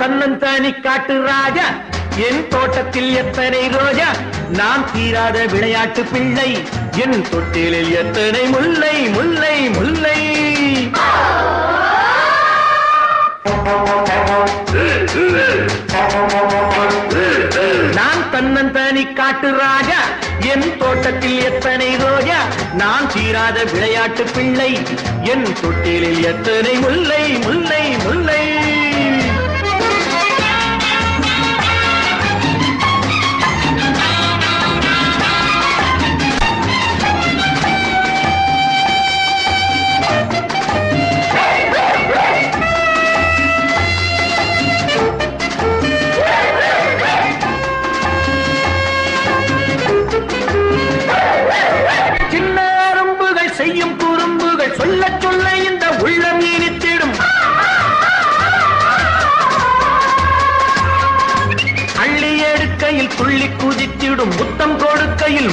தன்னந்தானி காட்டு ராஜா. என் தோட்டத்தில் எத்தனை ரோஜா? நாம் தீராத விளையாட்டு பிள்ளை. என் தொட்டிலில் எத்தனை முல்லை முல்லை முல்லை. நான் தன்னந்தானி காட்டு ராஜா. என் தோட்டத்தில் எத்தனை ரோஜா? நான் தீராத விளையாட்டு பிள்ளை. என் தொட்டிலில் எத்தனை முல்லை முல்லை.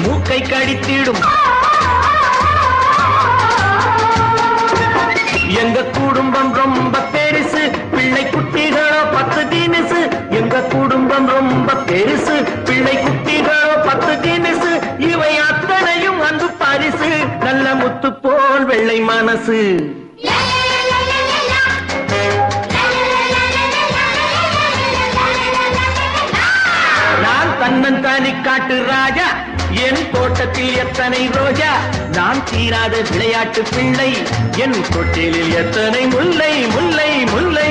மூக்கை கடித்திடும். எங்க குடும்பம் ரொம்ப பெருசு பிள்ளை குட்டிகளோ பத்து தினசு. எங்க குடும்பம் ரொம்ப பெருசு பிள்ளை குட்டிகளோ பத்து தினசு. இவை அத்தனையும் வந்து பரிசு நல்ல முத்து போல் வெள்ளை மனசு. நான் தன்னன் தானி காட்டு ராஜா. என் தோட்டத்தில் எத்தனை ரோஜா? நான் தீராத விளையாட்டு பிள்ளை. என் தொட்டிலில் எத்தனை முல்லை முல்லை முல்லை?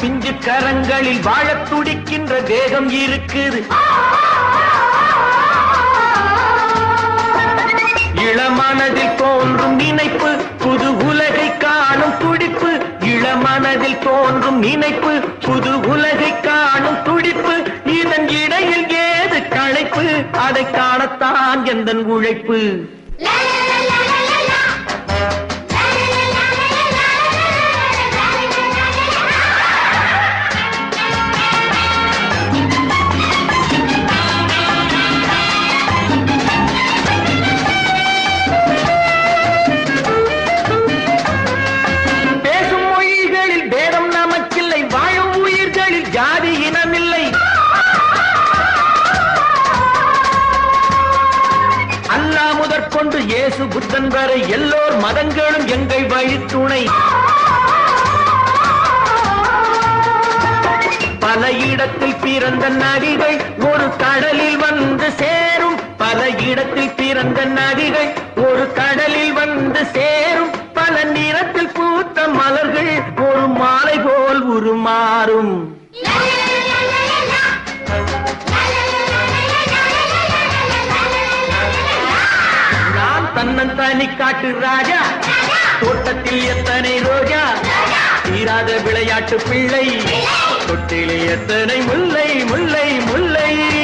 பிஞ்சு கரங்களில் வாழத் துடிக்கின்ற வேகம் இருக்குது. இளமனதில் தோன்றும் நினைப்பு புது உலகை காணும் துடிப்பு. இளமனதில் தோன்றும் நினைப்பு புது உலகை காணும் துடிப்பு. இதன் இடையில் ஏது களைப்பு? அதை காணத்தான் எந்தன் உழைப்பு? அல்லா முதற்கொண்டு இயேசு புத்தன் வரை எல்லோர் மதங்களும் எங்கள் வழித்துணை. பல இடத்தில் பிறந்த நதிகள் ஒரு கடலில் வந்து சேரும். பல இடத்தில் பிறந்த நதிகள் ஒரு கடலில் வந்து சேரும். பல நிறத்தில் பூத்த மலர்கள் ஒரு மாலை போல் உருமாறும். Yeah! தன்னன் தனி காட்டு ராஜா. தோட்டத்தில் எத்தனை ரோஜா? தீராத விளையாட்டு பிள்ளை. தொட்டிலே எத்தனை முல்லை முல்லை முல்லை.